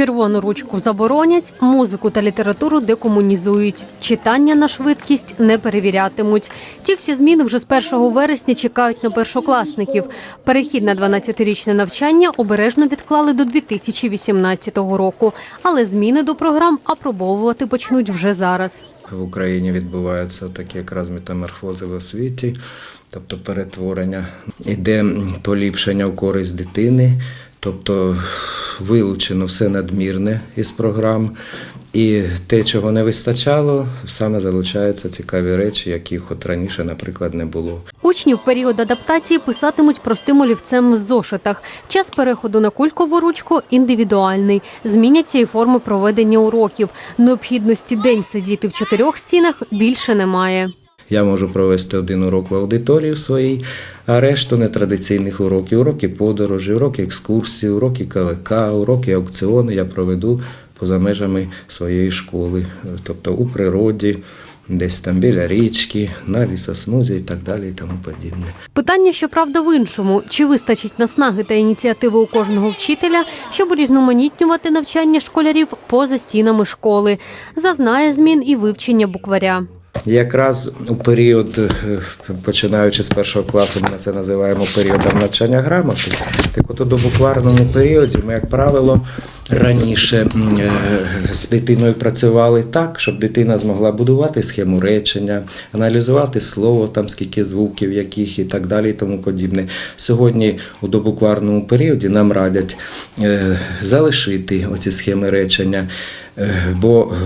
Червону ручку заборонять, музику та літературу декомунізують. Читання на швидкість не перевірятимуть. Ті всі зміни вже з 1 вересня чекають на першокласників. Перехід на 12-річне навчання обережно відклали до 2018 року, але зміни до програм апробовувати почнуть вже зараз. В Україні відбуваються такі якраз метаморфози в освіті, тобто перетворення. Іде поліпшення в користь дитини, тобто вилучено все надмірне із програм. І те, чого не вистачало, саме залучаються цікаві речі, яких от раніше, наприклад, не було. Учні в період адаптації писатимуть простим олівцем в зошитах. Час переходу на кулькову ручку індивідуальний. Зміняться і форми проведення уроків. Необхідності день сидіти в чотирьох стінах більше немає. Я можу провести один урок в аудиторії своїй, а решту нетрадиційних уроків, уроки подорожі, уроки екскурсії, уроки КВК, уроки аукціону я проведу поза межами своєї школи, тобто у природі, десь там біля річки, на лісосмузі і так далі і тому подібне. Питання, щоправда, в іншому: чи вистачить наснаги та ініціативи у кожного вчителя, щоб урізноманітнювати навчання школярів поза стінами школи? Зазнає змін і вивчення букваря. Якраз у період, е, починаючи з першого класу, ми це називаємо періодом навчання грамоти. Так от у букварному періоді ми, як правило, раніше е, з дитиною працювали так, щоб дитина змогла будувати схему речення, аналізувати слово, там скільки звуків, яких і так далі, і тому подібне. Сьогодні у добукварному періоді нам радять е, залишити оці схеми речення. Е, Бо е,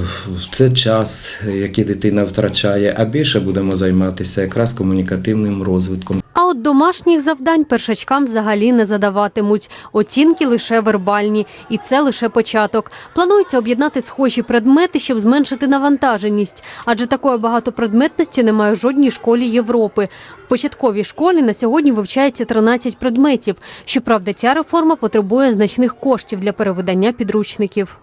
це час, який дитина втрачає, а більше будемо займатися якраз комунікативним розвитком. А от домашніх завдань першачкам взагалі не задаватимуть. Оцінки лише вербальні, і це лише початок. Планується об'єднати схожі предмети, щоб зменшити навантаженість, адже такої багатопредметності немає в жодній школі Європи. В початковій школі на сьогодні вивчається 13 предметів. Щоправда, ця реформа потребує значних коштів для перевидання підручників.